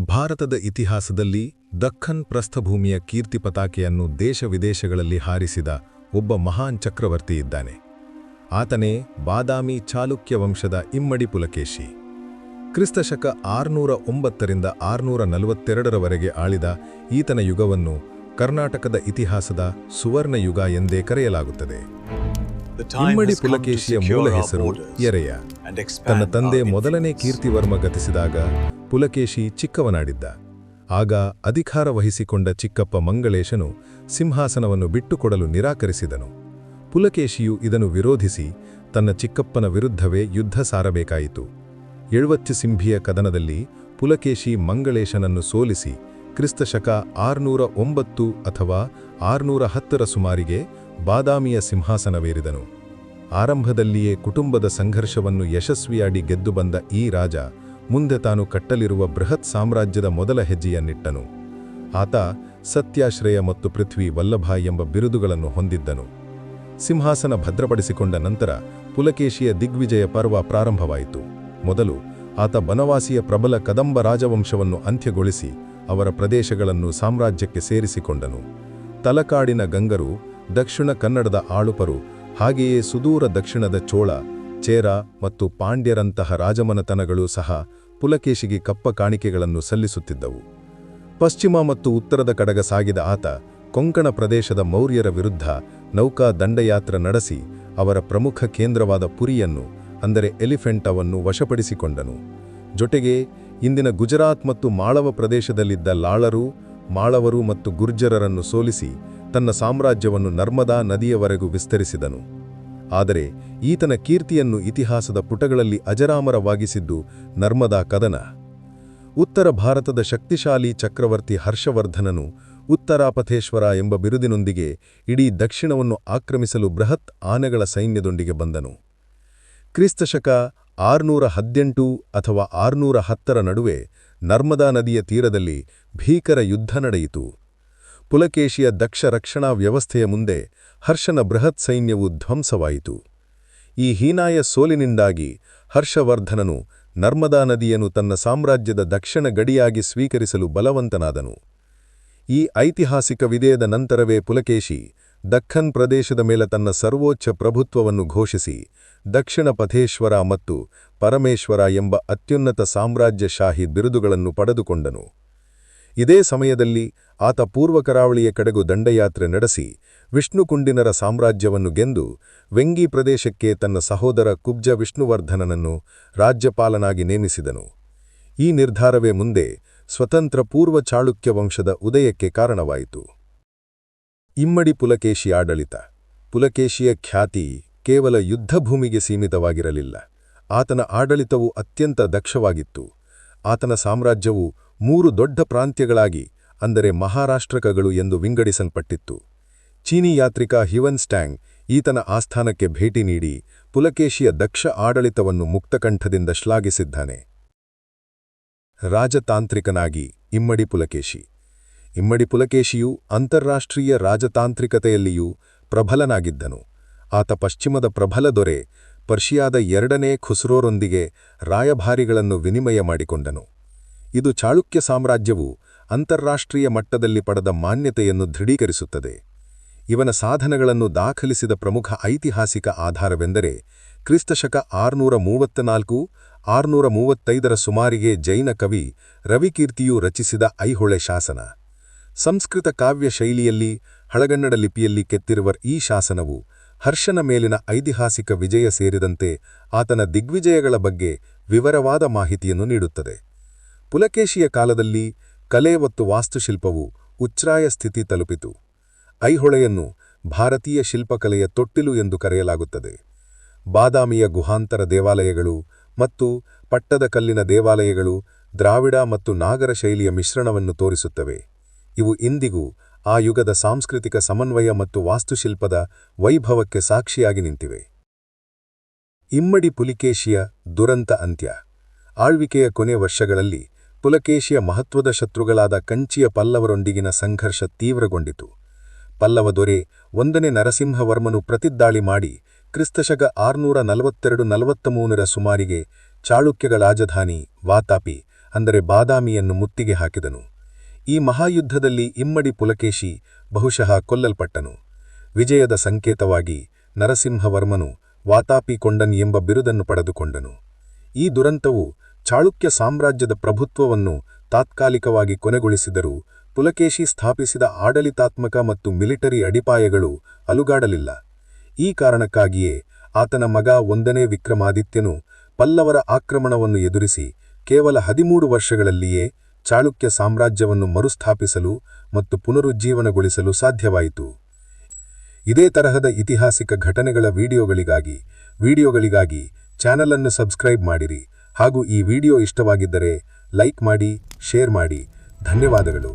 ಭಾರತದ ಇತಿಹಾಸದಲ್ಲಿ ದಖ್ಖನ್ ಪ್ರಸ್ಥಭೂಮಿಯ ಕೀರ್ತಿ ಪತಾಕೆಯನ್ನು ದೇಶ ವಿದೇಶಗಳಲ್ಲಿ ಹಾರಿಸಿದ ಒಬ್ಬ ಮಹಾನ್ ಚಕ್ರವರ್ತಿ ಇದ್ದಾನೆ. ಆತನೇ ಬಾದಾಮಿ ಚಾಲುಕ್ಯ ವಂಶದ ಇಮ್ಮಡಿ ಪುಲಕೇಶಿ. ಕ್ರಿಸ್ತಶಕ ಆರುನೂರ ಒಂಬತ್ತರಿಂದ ಆರುನೂರ ನಲವತ್ತೆರಡರವರೆಗೆ ಆಳಿದ ಈತನ ಯುಗವನ್ನು ಕರ್ನಾಟಕದ ಇತಿಹಾಸದ ಸುವರ್ಣ ಯುಗ ಎಂದೇ ಕರೆಯಲಾಗುತ್ತದೆ. ಇಮ್ಮಡಿ ಪುಲಕೇಶಿಯ ಮೂಲ ಹೆಸರು ಎರೆಯ. ತನ್ನ ತಂದೆ ಮೊದಲನೇ ಕೀರ್ತಿವರ್ಮ ಗತಿಸಿದಾಗ ಪುಲಕೇಶಿ ಚಿಕ್ಕವನಾಡಿದ್ದ. ಆಗ ಅಧಿಕಾರ ವಹಿಸಿಕೊಂಡ ಚಿಕ್ಕಪ್ಪ ಮಂಗಳೇಶನು ಸಿಂಹಾಸನವನ್ನು ಬಿಟ್ಟುಕೊಡಲು ನಿರಾಕರಿಸಿದನು. ಪುಲಕೇಶಿಯು ಇದನ್ನು ವಿರೋಧಿಸಿ ತನ್ನ ಚಿಕ್ಕಪ್ಪನ ವಿರುದ್ಧವೇ ಯುದ್ಧ ಸಾರಬೇಕಾಯಿತು. ಎಳುವತ್ತು ಸಿಂಭಿಯ ಕದನದಲ್ಲಿ ಪುಲಕೇಶಿ ಮಂಗಳೇಶನನ್ನು ಸೋಲಿಸಿ ಕ್ರಿಸ್ತಶಕ ಆರ್ನೂರ ಒಂಬತ್ತು ಅಥವಾ ಆರುನೂರ ಹತ್ತರ ಸುಮಾರಿಗೆ ಬಾದಾಮಿಯ ಸಿಂಹಾಸನವೇರಿದನು. ಆರಂಭದಲ್ಲಿಯೇ ಕುಟುಂಬದ ಸಂಘರ್ಷವನ್ನು ಯಶಸ್ವಿಯಾಡಿ ಗೆದ್ದು ಬಂದ ಈ ರಾಜ ಮುಂದೆ ತಾನು ಕಟ್ಟಲಿರುವ ಬೃಹತ್ ಸಾಮ್ರಾಜ್ಯದ ಮೊದಲ ಹೆಜ್ಜೆಯನ್ನಿಟ್ಟನು. ಆತ ಸತ್ಯಾಶ್ರಯ ಮತ್ತು ಪೃಥ್ವಿ ವಲ್ಲಭ ಎಂಬ ಬಿರುದುಗಳನ್ನು ಹೊಂದಿದ್ದನು. ಸಿಂಹಾಸನ ಭದ್ರಪಡಿಸಿಕೊಂಡ ನಂತರ ಪುಲಕೇಶಿಯ ದಿಗ್ವಿಜಯ ಪರ್ವ ಪ್ರಾರಂಭವಾಯಿತು. ಮೊದಲು ಆತ ಬನವಾಸಿಯ ಪ್ರಬಲ ಕದಂಬ ರಾಜವಂಶವನ್ನು ಅಂತ್ಯಗೊಳಿಸಿ ಅವರ ಪ್ರದೇಶಗಳನ್ನು ಸಾಮ್ರಾಜ್ಯಕ್ಕೆ ಸೇರಿಸಿಕೊಂಡನು. ತಲಕಾಡಿನ ಗಂಗರು, ದಕ್ಷಿಣ ಕನ್ನಡದ ಆಳುಪರು, ಹಾಗೆಯೇ ಸುದೂರ ದಕ್ಷಿಣದ ಚೋಳ ಚೇರ ಮತ್ತು ಪಾಂಡ್ಯರಂತಹ ರಾಜಮನತನಗಳು ಸಹ ಪುಲಕೇಶಿಗೆ ಕಪ್ಪ ಕಾಣಿಕೆಗಳನ್ನು ಸಲ್ಲಿಸುತ್ತಿದ್ದವು. ಪಶ್ಚಿಮ ಮತ್ತು ಉತ್ತರದ ಕಡಗ ಸಾಗಿದ ಆತ ಕೊಂಕಣ ಪ್ರದೇಶದ ಮೌರ್ಯರ ವಿರುದ್ಧ ನೌಕಾ ದಂಡಯಾತ್ರ ನಡೆಸಿ ಅವರ ಪ್ರಮುಖ ಕೇಂದ್ರವಾದ ಪುರಿಯನ್ನು, ಅಂದರೆ ಎಲಿಫೆಂಟವನ್ನು ವಶಪಡಿಸಿಕೊಂಡನು. ಜೊತೆಗೆ ಇಂದಿನ ಗುಜರಾತ್ ಮತ್ತು ಮಾಳವ ಪ್ರದೇಶದಲ್ಲಿದ್ದ ಲಾಳರು, ಮಾಳವರು ಮತ್ತು ಗುರ್ಜರರನ್ನು ಸೋಲಿಸಿ ತನ್ನ ಸಾಮ್ರಾಜ್ಯವನ್ನು ನರ್ಮದಾ ನದಿಯವರೆಗೂ ವಿಸ್ತರಿಸಿದನು. ಆದರೆ ಈತನ ಕೀರ್ತಿಯನ್ನು ಇತಿಹಾಸದ ಪುಟಗಳಲ್ಲಿ ಅಜರಾಮರವಾಗಿಸಿದ್ದು ನರ್ಮದಾ ಕದನ. ಉತ್ತರ ಭಾರತದ ಶಕ್ತಿಶಾಲಿ ಚಕ್ರವರ್ತಿ ಹರ್ಷವರ್ಧನನು ಉತ್ತರಾಪಥೇಶ್ವರ ಎಂಬ ಬಿರುದಿನೊಂದಿಗೆ ಇಡೀ ದಕ್ಷಿಣವನ್ನು ಆಕ್ರಮಿಸಲು ಬೃಹತ್ ಆನೆಗಳ ಸೈನ್ಯದೊಂದಿಗೆ ಬಂದನು. ಕ್ರಿಸ್ತಶಕ ಆರುನೂರ ಹದಿನೆಂಟು ಅಥವಾ ಆರುನೂರ ಹತ್ತರ ನಡುವೆ ನರ್ಮದಾ ನದಿಯ ತೀರದಲ್ಲಿ ಭೀಕರ ಯುದ್ಧ ನಡೆಯಿತು. ಪುಲಕೇಶಿಯ ದಕ್ಷ ರಕ್ಷಣಾ ವ್ಯವಸ್ಥೆಯ ಮುಂದೆ ಹರ್ಷನ ಬೃಹತ್ ಸೈನ್ಯವು ಧ್ವಂಸವಾಯಿತು. ಈ ಹೀನಾಯ ಸೋಲಿನಿಂದಾಗಿ ಹರ್ಷವರ್ಧನನು ನರ್ಮದಾ ನದಿಯನ್ನು ತನ್ನ ಸಾಮ್ರಾಜ್ಯದ ದಕ್ಷಿಣ ಗಡಿಯಾಗಿ ಸ್ವೀಕರಿಸಲು ಬಲವಂತನಾದನು. ಈ ಐತಿಹಾಸಿಕ ವಿಧೇಯದ ನಂತರವೇ ಪುಲಕೇಶಿ ದಖ್ಖನ್ ಪ್ರದೇಶದ ಮೇಲೆ ತನ್ನ ಸರ್ವೋಚ್ಚ ಪ್ರಭುತ್ವವನ್ನು ಘೋಷಿಸಿ ದಕ್ಷಿಣ ಪಥೇಶ್ವರ ಮತ್ತು ಪರಮೇಶ್ವರ ಎಂಬ ಅತ್ಯುನ್ನತ ಸಾಮ್ರಾಜ್ಯಶಾಹಿ ಬಿರುದುಗಳನ್ನು ಪಡೆದುಕೊಂಡನು. ಇದೇ ಸಮಯದಲ್ಲಿ ಆತ ಪೂರ್ವ ಕರಾವಳಿಯ ಕಡೆಗೂ ದಂಡಯಾತ್ರೆ ನಡೆಸಿ ವಿಷ್ಣುಕುಂಡಿನರ ಸಾಮ್ರಾಜ್ಯವನ್ನು ಗೆಂದು ವೆಂಗಿ ಪ್ರದೇಶಕ್ಕೆ ತನ್ನ ಸಹೋದರ ಕುಬ್ಜ ವಿಷ್ಣುವರ್ಧನನನ್ನು ರಾಜ್ಯಪಾಲನಾಗಿ ನೇಮಿಸಿದನು. ಈ ನಿರ್ಧಾರವೇ ಮುಂದೆ ಸ್ವತಂತ್ರ ಪೂರ್ವ ಚಾಳುಕ್ಯ ವಂಶದ ಉದಯಕ್ಕೆ ಕಾರಣವಾಯಿತು. ಇಮ್ಮಡಿ ಪುಲಕೇಶಿ ಆಡಳಿತ. ಪುಲಕೇಶಿಯ ಖ್ಯಾತಿ ಕೇವಲ ಯುದ್ಧಭೂಮಿಗೆ ಸೀಮಿತವಾಗಿರಲಿಲ್ಲ. ಆತನ ಆಡಳಿತವು ಅತ್ಯಂತ ದಕ್ಷವಾಗಿತ್ತು. ಆತನ ಸಾಮ್ರಾಜ್ಯವು ಮೂರು ದೊಡ್ಡ ಪ್ರಾಂತ್ಯಗಳಾಗಿ ಅಂದರೆ ಮಹಾರಾಷ್ಟ್ರಕಗಳು ಎಂದು ವಿಂಗಡಿಸಲ್ಪಟ್ಟಿತ್ತು. ಚೀನಿ ಯಾತ್ರಿಕ ಹಿವನ್ ಸ್ಟ್ಯಾಂಗ್ ಈತನ ಆಸ್ಥಾನಕ್ಕೆ ಭೇಟಿ ನೀಡಿ ಪುಲಕೇಶಿಯ ದಕ್ಷ ಆಡಳಿತವನ್ನು ಮುಕ್ತಕಂಠದಿಂದ ಶ್ಲಾಘಿಸಿದ್ದಾನೆ. ರಾಜತಾಂತ್ರಿಕನಾಗಿ ಇಮ್ಮಡಿ ಪುಲಕೇಶಿ. ಇಮ್ಮಡಿ ಪುಲಕೇಶಿಯು ಅಂತಾರಾಷ್ಟ್ರೀಯ ರಾಜತಾಂತ್ರಿಕತೆಯಲ್ಲಿಯೂ ಪ್ರಬಲನಾಗಿದ್ದನು. ಆತ ಪಶ್ಚಿಮದ ಪ್ರಬಲ ದೊರೆ ಪರ್ಷಿಯಾದ ಎರಡನೇ ಖುಸ್ರೋರೊಂದಿಗೆ ರಾಯಭಾರಿಗಳನ್ನು ವಿನಿಮಯ ಮಾಡಿಕೊಂಡನು. ಇದು ಚಾಳುಕ್ಯ ಸಾಮ್ರಾಜ್ಯವು ಅಂತಾರಾಷ್ಟ್ರೀಯ ಮಟ್ಟದಲ್ಲಿ ಪಡೆದ ಮಾನ್ಯತೆಯನ್ನು ದೃಢೀಕರಿಸುತ್ತದೆ. ಇವನ ಸಾಧನಗಳನ್ನು ದಾಖಲಿಸಿದ ಪ್ರಮುಖ ಐತಿಹಾಸಿಕ ಆಧಾರವೆಂದರೆ ಕ್ರಿಸ್ತಶಕ ಆರುನೂರ ಮೂವತ್ತನಾಲ್ಕು ಆರುನೂರ ಮೂವತ್ತೈದರ ಸುಮಾರಿಗೆ ಜೈನ ಕವಿ ರವಿಕೀರ್ತಿಯು ರಚಿಸಿದ ಐಹೊಳೆ ಶಾಸನ. ಸಂಸ್ಕೃತ ಕಾವ್ಯ ಶೈಲಿಯಲ್ಲಿ, ಹಳಗನ್ನಡ ಲಿಪಿಯಲ್ಲಿ ಕೆತ್ತಿರುವ ಈ ಶಾಸನವು ಹರ್ಷನ ಮೇಲಿನ ಐತಿಹಾಸಿಕ ವಿಜಯ ಸೇರಿದಂತೆ ಆತನ ದಿಗ್ವಿಜಯಗಳ ಬಗ್ಗೆ ವಿವರವಾದ ಮಾಹಿತಿಯನ್ನು ನೀಡುತ್ತದೆ. ಪುಲಕೇಶಿಯ ಕಾಲದಲ್ಲಿ ಕಲೆ ಮತ್ತು ವಾಸ್ತುಶಿಲ್ಪವು ಉಚ್ಛ್ರಾಯ ಸ್ಥಿತಿ ತಲುಪಿತು. ಐಹೊಳೆಯನ್ನು ಭಾರತೀಯ ಶಿಲ್ಪಕಲೆಯ ತೊಟ್ಟಿಲು ಎಂದು ಕರೆಯಲಾಗುತ್ತದೆ. ಬಾದಾಮಿಯ ಗುಹಾಂತರ ದೇವಾಲಯಗಳು ಮತ್ತು ಪಟ್ಟದಕಲ್ಲಿನ ದೇವಾಲಯಗಳು ದ್ರಾವಿಡ ಮತ್ತು ನಾಗರ ಶೈಲಿಯ ಮಿಶ್ರಣವನ್ನು ತೋರಿಸುತ್ತವೆ. ಇವು ಇಂದಿಗೂ ಆ ಯುಗದ ಸಾಂಸ್ಕೃತಿಕ ಸಮನ್ವಯ ಮತ್ತು ವಾಸ್ತುಶಿಲ್ಪದ ವೈಭವಕ್ಕೆ ಸಾಕ್ಷಿಯಾಗಿ ನಿಂತಿವೆ. ಇಮ್ಮಡಿ ಪುಲಿಕೇಶಿಯ ದುರಂತ ಅಂತ್ಯ. ಆಳ್ವಿಕೆಯ ಕೊನೆ ವರ್ಷಗಳಲ್ಲಿ ಪುಲಕೇಶಿಯ ಮಹತ್ವದ ಶತ್ರುಗಳಾದ ಕಂಚಿಯ ಪಲ್ಲವರೊಂದಿಗಿನ ಸಂಘರ್ಷ ತೀವ್ರಗೊಂಡಿತು. ಪಲ್ಲವ ದೊರೆ ಒಂದನೇ ನರಸಿಂಹವರ್ಮನು ಪ್ರತಿದ್ದಾಳಿ ಮಾಡಿ ಕ್ರಿಸ್ತಶಕ ಆರುನೂರ ನಲವತ್ತೆರಡು ನಲವತ್ತ ಮೂರರ ಸುಮಾರಿಗೆ ಚಾಳುಕ್ಯಗಳ ರಾಜಧಾನಿ ವಾತಾಪಿ, ಅಂದರೆ ಬಾದಾಮಿಯನ್ನು ಮುತ್ತಿಗೆ ಹಾಕಿದನು. ಈ ಮಹಾಯುದ್ಧದಲ್ಲಿ ಇಮ್ಮಡಿ ಪುಲಕೇಶಿ ಬಹುಶಃ ಕೊಲ್ಲಲ್ಪಟ್ಟನು. ವಿಜಯದ ಸಂಕೇತವಾಗಿ ನರಸಿಂಹವರ್ಮನು ವಾತಾಪಿ ಕೊಂಡನ್ ಎಂಬ ಬಿರುದನ್ನು ಪಡೆದುಕೊಂಡನು. ಈ ದುರಂತವು ಚಾಳುಕ್ಯ ಸಾಮ್ರಾಜ್ಯದ ಪ್ರಭುತ್ವವನ್ನು ತಾತ್ಕಾಲಿಕವಾಗಿ ಕೊನೆಗೊಳಿಸಿದರು ಪುಲಕೇಶಿ ಸ್ಥಾಪಿಸಿದ ಆಡಳಿತಾತ್ಮಕ ಮತ್ತು ಮಿಲಿಟರಿ ಅಡಿಪಾಯಗಳು ಅಲುಗಾಡಲಿಲ್ಲ. ಈ ಕಾರಣಕ್ಕಾಗಿಯೇ ಆತನ ಮಗ ಒಂದನೇ ವಿಕ್ರಮಾದಿತ್ಯನು ಪಲ್ಲವರ ಆಕ್ರಮಣವನ್ನು ಎದುರಿಸಿ ಕೇವಲ ಹದಿಮೂರು ವರ್ಷಗಳಲ್ಲಿಯೇ ಚಾಳುಕ್ಯ ಸಾಮ್ರಾಜ್ಯವನ್ನು ಮರುಸ್ಥಾಪಿಸಲು ಮತ್ತು ಪುನರುಜ್ಜೀವನಗೊಳಿಸಲು ಸಾಧ್ಯವಾಯಿತು. ಇದೇ ತರಹದ ಇತಿಹಾಸಿಕ ಘಟನೆಗಳ ವಿಡಿಯೋಗಳಿಗಾಗಿ ವಿಡಿಯೋಗಳಿಗಾಗಿ ಚಾನಲನ್ನು ಸಬ್ಸ್ಕ್ರೈಬ್ ಮಾಡಿರಿ. ಹಾಗೂ ಈ ವಿಡಿಯೋ ಇಷ್ಟವಾಗಿದ್ದರೆ ಲೈಕ್ ಮಾಡಿ ಶೇರ್ ಮಾಡಿ. ಧನ್ಯವಾದಗಳು.